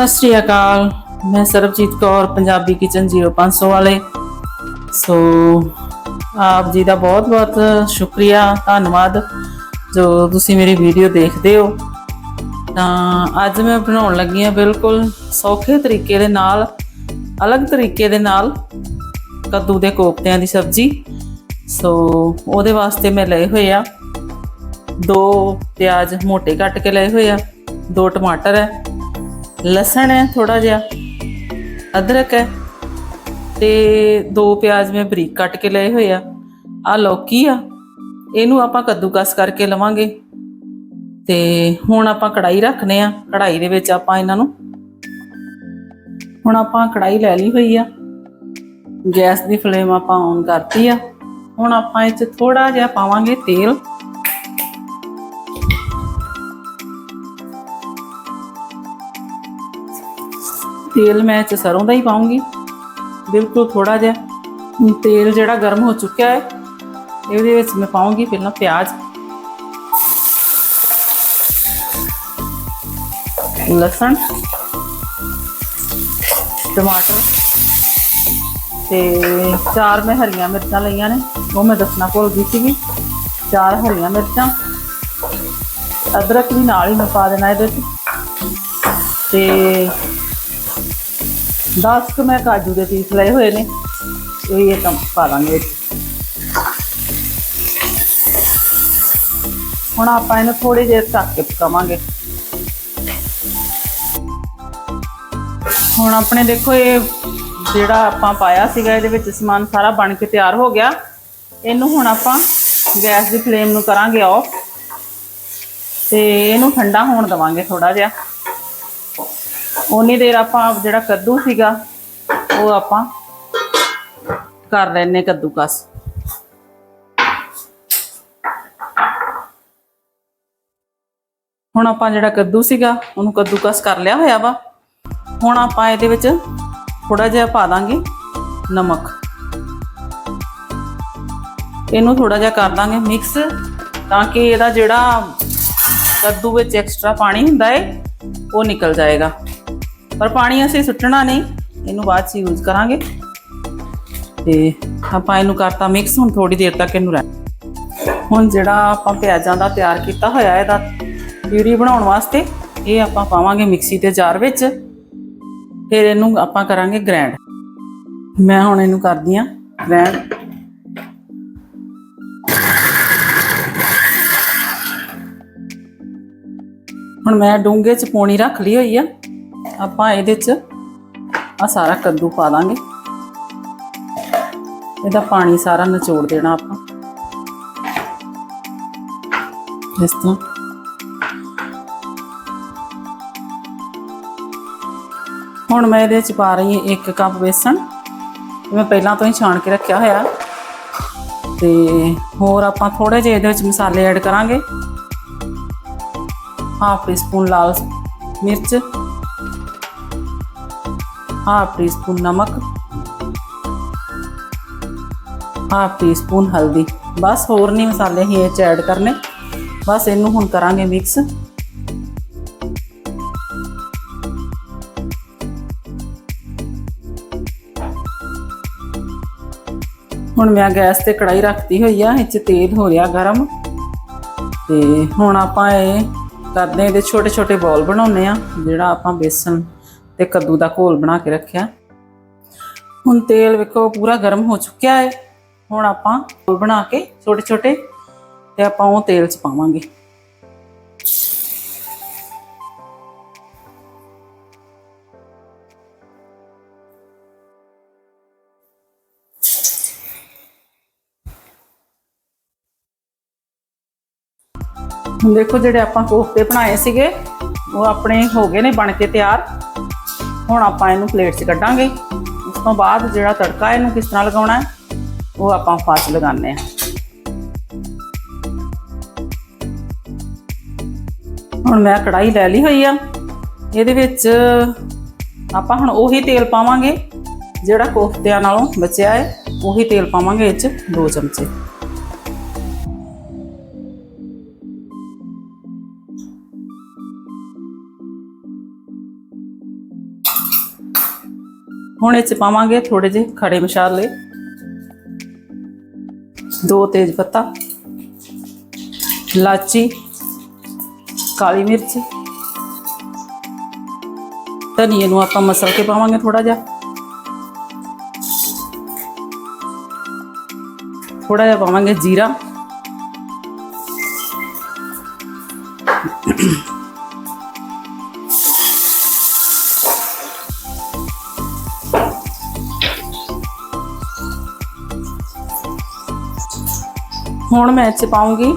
ਸਤਿ ਸ਼੍ਰੀ ਅਕਾਲ। ਮੈਂ ਸਰਬਜੀਤ ਕੌਰ, ਪੰਜਾਬੀ ਕਿਚਨ 0500 ਵਾਲੇ। ਸੋ, ਆਪ ਜੀ ਦਾ ਬਹੁਤ-ਬਹੁਤ ਸ਼ੁਕਰੀਆ, ਧੰਨਵਾਦ। ਜੋ ਤੁਸੀਂ ਮੇਰੀ ਵੀਡੀਓ ਦੇਖਦੇ ਹੋ। ਤਾਂ ਅੱਜ ਮੈਂ ਬਣਾਉਣ ਲੱਗੀ ਹਾਂ ਬਿਲਕੁਲ ਸੌਖੇ ਤਰੀਕੇ ਦੇ ਨਾਲ, ਅਲੱਗ ਤਰੀਕੇ ਦੇ ਨਾਲ ਕੱਦੂ ਦੇ ਕੋਫਤਿਆਂ ਦੀ ਸਬਜ਼ੀ। ਸੋ, ਉਹਦੇ ਵਾਸਤੇ ਮੈਂ ਲਏ ਹੋਏ ਆ। ਦੋ ਪਿਆਜ਼ ਮੋਟੇ ਕੱਟ ਕੇ ਲਏ ਹੋਏ ਆ। ਦੋ ਟਮਾਟਰ ਹੈ। ਲਸਣ ਹੈ ਥੋੜਾ ਜਿਹਾ। ਅਦਰਕ ਹੈ ਤੇ ਦੋ ਪਿਆਜ਼ ਮੈਂ ਬਰੀਕ ਕੱਟ ਕੇ ਲਏ ਹੋਏ ਆ। ਆ ਲੌਕੀ ਆ? ਇਹਨੂੰ ਆਪਾਂ ਕੱਦੂਕਸ ਕਰਕੇ ਲਵਾਂਗੇ। ਤੇ ਹੁਣ ਆਪਾਂ ਕੜਾਈ ਰੱਖਨੇ ਆ। ਕੜਾਈ ਦੇ ਵਿੱਚ ਆਪਾਂ ਇਹਨਾਂ ਨੂੰ ਹੁਣ ਆਪਾਂ ਕੜਾਈ ਲੈ ਲਈ ਹੋਈ ਆ। ਗੈਸ ਦੀ ਫਲੇਮ ਆਪਾਂ ਔਨ ਕਰਤੀ ਆ। ਹੁਣ ਆਪਾਂ ਇਹ ਚ ਥੋੜਾ ਜਿਹਾ ਪਾਵਾਂਗੇ ਤੇਲ। ਤੇਲ ਮੈਂ ਚ ਸਰੋਂ ਦਾ ਹੀ ਪਾਉਂਗੀ। ਬਿਲਕੁਲ ਥੋੜਾ ਜਿਹਾ ਤੇਲ ਜਿਹੜਾ ਗਰਮ ਹੋ ਚੁੱਕਿਆ ਹੈ, ਇਹਦੇ ਵਿੱਚ ਮੈਂ ਪਾਉਂਗੀ ਪਹਿਲਾਂ ਪਿਆਜ਼। ਲਸਣ, ਟਮਾਟਰ ਤੇ ਚਾਰ ਮੈਂ ਹਰੀਆਂ ਮਿਰਚਾਂ ਲਈਆਂ ਨੇ, ਉਹ ਮੈਂ ਦੱਸਣਾ ਭੁੱਲ ਗਈ ਸੀਗੀ। ਚਾਰ ਹਰੀਆਂ ਮਿਰਚਾਂ, ਅਦਰਕ ਵੀ ਨਾਲ ਹੀ ਮੈਂ ਪਾ ਦੇਣਾ ਇਹਦੇ ਵਿੱਚ। ਤੇ 10 ਕੁ ਮੈਂ ਕਾਜੂ ਦੇ ਪੀਸ ਲਏ ਹੋਏ ਨੇ ਇਹ ਕੰਮ ਪਾ ਦਾਂਗੇ। ਵਿੱਚ। ਹੁਣ ਆਪਾਂ ਇਹਨੂੰ ਥੋੜੀ ਦੇਰ ਤੱਕ ਕੇ ਪਕਾਵਾਂਗੇ। ਹੁਣ ਆਪਣੇ ਦੇਖੋ ਇਹ ਜਿਹੜਾ ਆਪਾਂ ਪਾਇਆ ਸੀਗਾ, ਇਹਦੇ ਵਿੱਚ ਸਮਾਨ ਸਾਰਾ ਬਣ ਕੇ ਤਿਆਰ ਹੋ ਗਿਆ। ਇਹਨੂੰ ਹੁਣ ਆਪਾਂ ਗੈਸ ਦੀ ਫਲੇਮ ਨੂੰ ਕਰਾਂਗੇ ਆਫ ਤੇ ਇਹਨੂੰ ਠੰਡਾ ਹੋਣ ਦਵਾਂਗੇ ਥੋੜਾ ਜਿਹਾ। ਉਨੀ ਦੇਰ ਆਪਾਂ ਜਿਹੜਾ ਕੱਦੂ ਸੀਗਾ, ਉਹ ਆਪਾਂ ਕਰ ਲੈਨੇ ਕੱਦੂਕਸ। ਹੁਣ ਆਪਾਂ ਜਿਹੜਾ ਕੱਦੂ ਸੀਗਾ, ਉਹਨੂੰ ਕੱਦੂਕਸ ਕਰ ਲਿਆ ਹੋਇਆ ਵਾ। ਹੁਣ ਆਪਾਂ ਇਹਦੇ ਵਿੱਚ ਥੋੜਾ ਜਿਹਾ ਪਾ ਦਾਂਗੇ ਨਮਕ। ਇਹਨੂੰ ਥੋੜਾ ਜਿਹਾ ਕਰ ਦਾਂਗੇ ਮਿਕਸ, ਤਾਂ ਕਿ ਇਹਦਾ ਜਿਹੜਾ ਕੱਦੂ ਵਿੱਚ ਐਕਸਟਰਾ ਪਾਣੀ ਹੁੰਦਾ ਹੈ ਉਹ ਨਿਕਲ ਜਾਏਗਾ। ਪਰ ਪਾਣੀ ਅਸੀਂ ਸੁੱਟਣਾ ਨਹੀਂ। ਇਹਨੂੰ ਬਾਅਦ ਚ ਯੂਜ਼ ਕਰਾਂਗੇ। ਤੇ ਆਪਾਂ ਇਹਨੂੰ ਕਰਤਾ ਮਿਕਸ ਹੁਣ ਥੋੜੀ ਦੇਰ ਤੱਕ ਇਹਨੂੰ ਰਹਿ ਹੁਣ ਜਿਹੜਾ ਆਪਾਂ ਪਿਆਜ਼ਾਂ ਦਾ ਤਿਆਰ ਕੀਤਾ ਹੋਇਆ, ਇਹਦਾ ਪਿਊਰੀ ਬਣਾਉਣ ਵਾਸਤੇ ਇਹ ਆਪਾਂ ਪਾਵਾਂਗੇ ਮਿਕਸੀ ਦੇ ਜਾਰ ਵਿੱਚ। ਫਿਰ ਇਹਨੂੰ ਆਪਾਂ ਕਰਾਂਗੇ ਗ੍ਰੈਂਡ ਮੈਂ ਹੁਣ ਇਹਨੂੰ ਕਰਦੀ ਆ ਗ੍ਰੈਂਡ ਹੁਣ ਮੈਂ ਡੂੰਘੇ ਚ ਪੋਣੀ ਰੱਖ ਲਈ ਹੋਈ ਆ। ਆਪਾਂ ਇਹਦੇ ਚ ਆ ਸਾਰਾ ਕੱਦੂ ਪਾ ਦਾਂਗੇ। ਇਹਦਾ ਪਾਣੀ ਸਾਰਾ ਨਿਚੋੜ ਦੇਣਾ ਆਪਾਂ। ਇਸ ਤਰ੍ਹਾਂ। ਹੁਣ ਮੈਂ ਇਹਦੇ ਚ ਪਾ ਰਹੀ ਹਾਂ 1 ਕੱਪ ਬੇਸਣ। ਇਹ ਮੈਂ ਪਹਿਲਾਂ ਤੋਂ ਹੀ ਛਾਣ ਕੇ ਰੱਖਿਆ ਹੋਇਆ। ਤੇ ਹੋਰ ਆਪਾਂ ਥੋੜੇ ਜਿਹੇ ਇਹਦੇ ਵਿੱਚ ਮਸਾਲੇ ਐਡ ਕਰਾਂਗੇ। ਹਾਫ ਟੀਸਪੂਨ ਲਾਲ ਮਿਰਚ। ਹਾਫ ਟੀਸਪੂਨ ਨਮਕ ਹਾਫ ਟੀਸਪੂਨ ਹਲਦੀ ਬਸ ਹੋਰ ਨਹੀਂ ਮਸਾਲੇ ਹੀ ਇਹ ਚ ਐਡ ਕਰਨੇ ਬਸ ਇਹਨੂੰ ਹੁਣ ਕਰਾਂਗੇ ਮਿਕਸ ਹੁਣ ਮੈਂ ਗੈਸ ਤੇ ਕੜਾਈ ਰੱਖਤੀ ਹੋਈ ਆ ਇਹ ਚ ਤੇਲ ਹੋ ਰਿਹਾ ਗਰਮ ਤੇ ਹੁਣ ਆਪਾਂ ਇਹ ਕਰਦੇ ਇਹਦੇ ਛੋਟੇ ਛੋਟੇ ਬੋਲ ਬਣਾਉਨੇ ਆ ਜਿਹੜਾ ਆਪਾਂ ਬੇਸਨ ਤੇ ਕੱਦੂ ਦਾ ਘੋਲ ਬਣਾ ਕੇ ਰੱਖਿਆ। ਹੁਣ ਤੇਲ ਵੇਖੋ ਪੂਰਾ ਗਰਮ ਹੋ ਚੁੱਕਿਆ ਹੈ ਹੁਣ ਆਪਾਂ ਘੋਲ ਬਣਾ ਕੇ ਛੋਟੇ ਛੋਟੇ ਤੇ ਆਪਾਂ ਉਹ ਤੇਲ ਚ ਪਾਵਾਂਗੇ। ਹੁਣ ਦੇਖੋ ਜਿਹੜੇ ਆਪਾਂ ਕੋਫਤੇ ਬਣਾਏ ਸੀਗੇ, ਉਹ ਆਪਣੇ ਹੋ ਗਏ ਨੇ, ਬਣ ਕੇ ਤਿਆਰ। ਹੁਣ ਆਪਾਂ ਇਹਨੂੰ ਪਲੇਟ 'ਚ ਕੱਢਾਂਗੇ। ਉਸ ਤੋਂ ਬਾਅਦ ਜਿਹੜਾ ਤੜਕਾ ਇਹਨੂੰ ਕਿਸ ਤਰ੍ਹਾਂ ਲਗਾਉਣਾ ਹੈ, ਉਹ ਆਪਾਂ ਫਾਸ ਲਗਾਉਂਦੇ ਆ ਹੁਣ ਮੈਂ ਕੜਾਈ ਲੈ ਲਈ ਹੋਈ ਆ। ਇਹਦੇ ਵਿੱਚ ਆਪਾਂ ਹੁਣ ਉਹੀ ਤੇਲ ਪਾਵਾਂਗੇ, ਜਿਹੜਾ ਕੋਫਤਿਆਂ ਨਾਲੋਂ ਬਚਿਆ ਹੈ, ਉਹੀ ਤੇਲ ਪਾਵਾਂਗੇ ਇਹ 'ਚ 2 ਚਮਚੇ। ਹੁਣ ਇਹ ਚ ਪਾਵਾਂਗੇ ਥੋੜੇ ਜਿਹੇ ਖੜੇ ਮਸਾਲੇ ਦੋ ਤੇਜ ਪੱਤਾ ਲਾਚੀ ਕਾਲੀ ਮਿਰਚ ਧਨੀਏ ਨੂੰ ਆਪਾਂ ਮਸਲ ਕੇ ਪਾਵਾਂਗੇ ਥੋੜਾ ਜਿਹਾ ਥੋੜਾ ਜਿਹਾ ਪਾਵਾਂਗੇ ਜੀਰਾ ਹੁਣ ਮੈਂ ਇੱਥੇ 'ਚ ਪਾਉਂਗੀ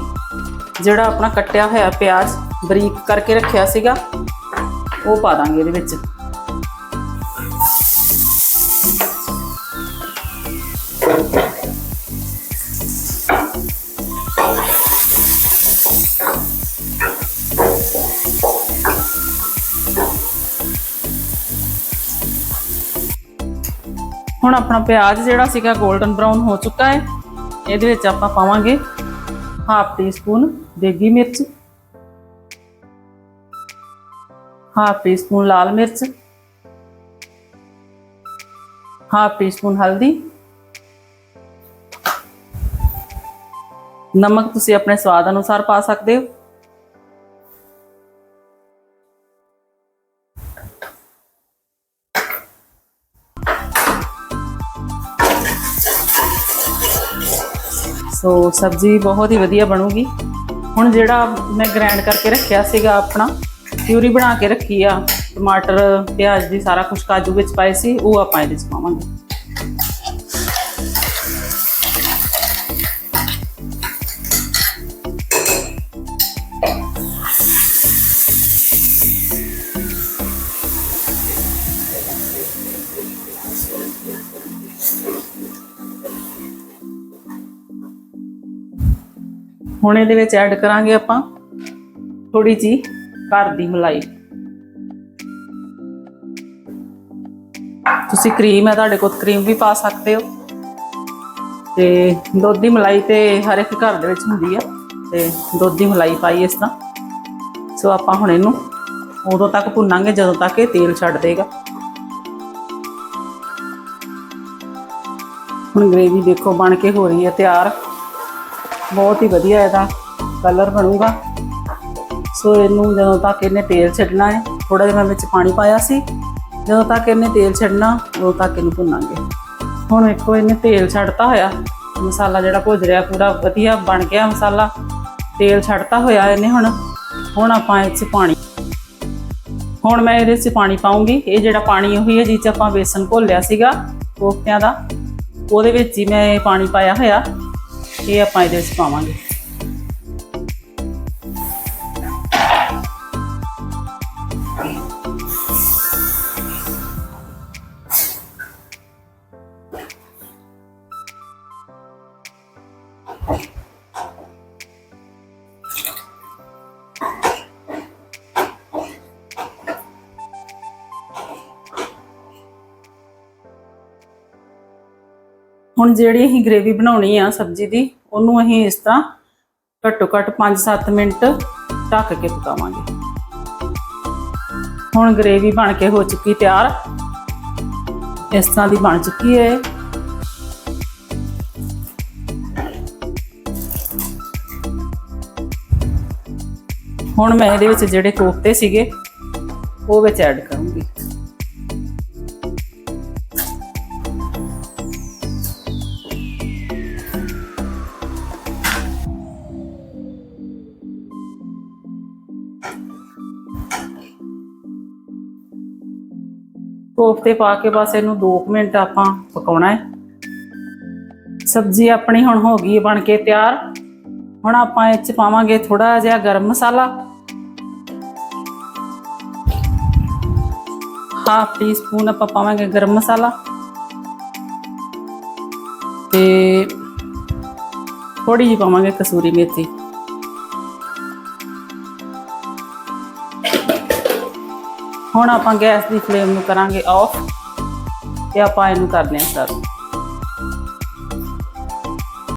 ਜਿਹੜਾ ਆਪਣਾ ਕੱਟਿਆ ਹੋਇਆ ਪਿਆਜ਼ ਬਰੀਕ ਕਰਕੇ ਰੱਖਿਆ ਸੀਗਾ, ਉਹ ਪਾ ਦਾਂਗੇ ਇਹਦੇ ਵਿੱਚ। ਹੁਣ ਆਪਣਾ ਪਿਆਜ਼ ਜਿਹੜਾ ਸੀਗਾ 골ਡਨ ਬ੍ਰਾਊਨ ਹੋ ਚੁੱਕਾ ਹੈ। ਇਹਦੇ ਵਿੱਚ ਆਪਾਂ ਪਾਵਾਂਗੇ ਹਾਫ ਟੀਸਪੂਨ ਦੇਗੀ ਮਿਰਚ ਹਾਫ ਟੀਸਪੂਨ ਲਾਲ ਮਿਰਚ ਹਾਫ ਟੀਸਪੂਨ ਹਲਦੀ। ਨਮਕ ਤੁਸੀਂ ਆਪਣੇ ਸਵਾਦ ਅਨੁਸਾਰ ਪਾ ਸਕਦੇ ਹੋ। ਸੋ ਸਬਜ਼ੀ ਬਹੁਤ ਹੀ ਵਧੀਆ ਬਣੂਗੀ। ਹੁਣ ਜਿਹੜਾ ਮੈਂ ਗ੍ਰਾਈਂਡ ਕਰਕੇ ਰੱਖਿਆ ਸੀਗਾ ਆਪਣਾ, ਪਿਊਰੀ ਬਣਾ ਕੇ ਰੱਖੀ ਆ, ਟਮਾਟਰ, ਪਿਆਜ਼ ਦੀ ਸਾਰਾ ਕੁਝ ਕਾਜੂ ਵਿੱਚ ਪਾਏ ਸੀ, ਉਹ ਆਪਾਂ ਇਹਦੇ ਵਿੱਚ ਪਾਵਾਂਗੇ। ਹੁਣ ਇਹਦੇ ਵਿੱਚ ਐਡ ਕਰਾਂਗੇ ਆਪਾਂ ਥੋੜੀ ਜੀ ਘਰ ਦੀ ਮਲਾਈ। ਤੁਸੀਂ ਕਰੀਮ ਹੈ, ਤੁਹਾਡੇ ਕੋਲ ਕਰੀਮ ਵੀ ਪਾ ਸਕਦੇ ਹੋ। ਤੇ ਦੁੱਧ ਦੀ ਮਲਾਈ ਤੇ ਹਰ ਇੱਕ ਘਰ ਦੇ ਵਿੱਚ ਹੁੰਦੀ ਆ, ਤੇ ਦੁੱਧ ਦੀ ਮਲਾਈ ਪਾਈ ਇਸ ਤਰ੍ਹਾਂ। ਸੋ ਆਪਾਂ ਹੁਣ ਇਹਨੂੰ ਉਦੋਂ ਤੱਕ ਭੁੰਨਾਂਗੇ, ਜਦੋਂ ਤੱਕ ਇਹ ਤੇਲ ਛੱਡ ਦੇਗਾ। ਹੁਣ ਗ੍ਰੇਵੀ ਦੇਖੋ ਬਣ ਕੇ ਹੋ ਰਹੀ ਹੈ ਤਿਆਰ। ਬਹੁਤ ਹੀ ਵਧੀਆ ਇਹਦਾ ਕਲਰ ਬਣੂਗਾ। ਸੋ ਇਹਨੂੰ ਜਦੋਂ ਤੱਕ ਇਹਨੇ ਤੇਲ ਛੱਡਣਾ ਹੈ ਥੋੜਾ ਜਿਹਾ ਮੈਂ ਵਿੱਚ ਪਾਣੀ ਪਾਇਆ ਸੀ। ਜਦੋਂ ਤੱਕ ਇਹਨੇ ਤੇਲ ਛੱਡਣਾ, ਉਦੋਂ ਤੱਕ ਇਹਨੂੰ ਭੁੰਨਾਂਗੇ। ਹੁਣ ਵੇਖੋ, ਇਹਨੇ ਤੇਲ ਛੱਡਤਾ ਹੋਇਆ। ਮਸਾਲਾ ਜਿਹੜਾ ਭੁੱਜ ਰਿਹਾ, ਪੂਰਾ ਵਧੀਆ ਬਣ ਗਿਆ ਮਸਾਲਾ। ਤੇਲ ਛੱਡਤਾ ਹੋਇਆ ਇਹਨੇ ਹੁਣ। ਹੁਣ ਆਪਾਂ ਇਹ 'ਚ ਪਾਣੀ ਹੁਣ ਮੈਂ ਇਹਦੇ 'ਚ ਪਾਣੀ ਪਾਉਂਗੀ। ਇਹ ਜਿਹੜਾ ਪਾਣੀ ਉਹੀ ਹੈ ਜਿਹ 'ਚ ਆਪਾਂ ਬੇਸਨ ਘੋਲਿਆ ਸੀਗਾ, ਕੋਫਤਿਆਂ ਦਾ। ਉਹਦੇ ਵਿੱਚ ਹੀ ਮੈਂ ਇਹ ਪਾਣੀ ਪਾਇਆ ਹੋਇਆ। ਇਹ ਆਪਾਂ ਇਹਦੇ ਵਿੱਚ ਪਾਵਾਂਗੇ। ਹੁਣ ਜਿਹੜੀ ਅਸੀਂ ਗ੍ਰੇਵੀ ਬਣਾਉਣੀ ਆ ਸਬਜ਼ੀ ਦੀ, ਉਹਨੂੰ ਅਸੀਂ ਇਸ ਤਰ੍ਹਾਂ ਘੱਟੋ ਘੱਟ 5-7 ਮਿੰਟ ਢੱਕ ਕੇ ਪਕਾਵਾਂਗੇ। ਹੁਣ ਗ੍ਰੇਵੀ ਬਣ ਕੇ ਹੋ ਚੁੱਕੀ ਤਿਆਰ। ਇਸ ਤਰ੍ਹਾਂ ਦੀ ਬਣ ਚੁੱਕੀ ਹੈ ਹੁਣ ਮੈਂ ਇਹਦੇ ਵਿੱਚ ਜਿਹੜੇ ਕੋਫਤੇ ਸੀਗੇ, ਉਹ ਵਿੱਚ ਐਡ ਕਰੂੰਗੀ। ਕੋਫਤੇ ਪਾ ਕੇ ਬਸ ਇਹਨੂੰ 2 ਮਿੰਟ ਆਪਾਂ ਪਕਾਉਣਾ ਹੈ। ਸਬਜ਼ੀ ਆਪਣੀ ਹੁਣ ਹੋ ਗਈ ਬਣ ਕੇ ਤਿਆਰ। ਹੁਣ ਆਪਾਂ ਇਹ ਚ ਪਾਵਾਂਗੇ ਥੋੜਾ ਜਿਹਾ ਗਰਮ ਮਸਾਲਾ। ਹਾਫ ਟੀਸਪੂਨ ਆਪਾਂ ਪਾਵਾਂਗੇ ਗਰਮ ਮਸਾਲਾ। ਤੇ ਥੋੜੀ ਜਿਹੀ ਪਾਵਾਂਗੇ ਕਸੂਰੀ ਮੇਥੀ। ਹੁਣ ਆਪਾਂ ਗੈਸ ਦੀ ਫਲੇਮ ਨੂੰ ਕਰਾਂਗੇ ਆਫ ਤੇ ਆਪਾਂ ਇਹਨੂੰ ਕਰਦੇ ਹਾਂ ਸਰਵ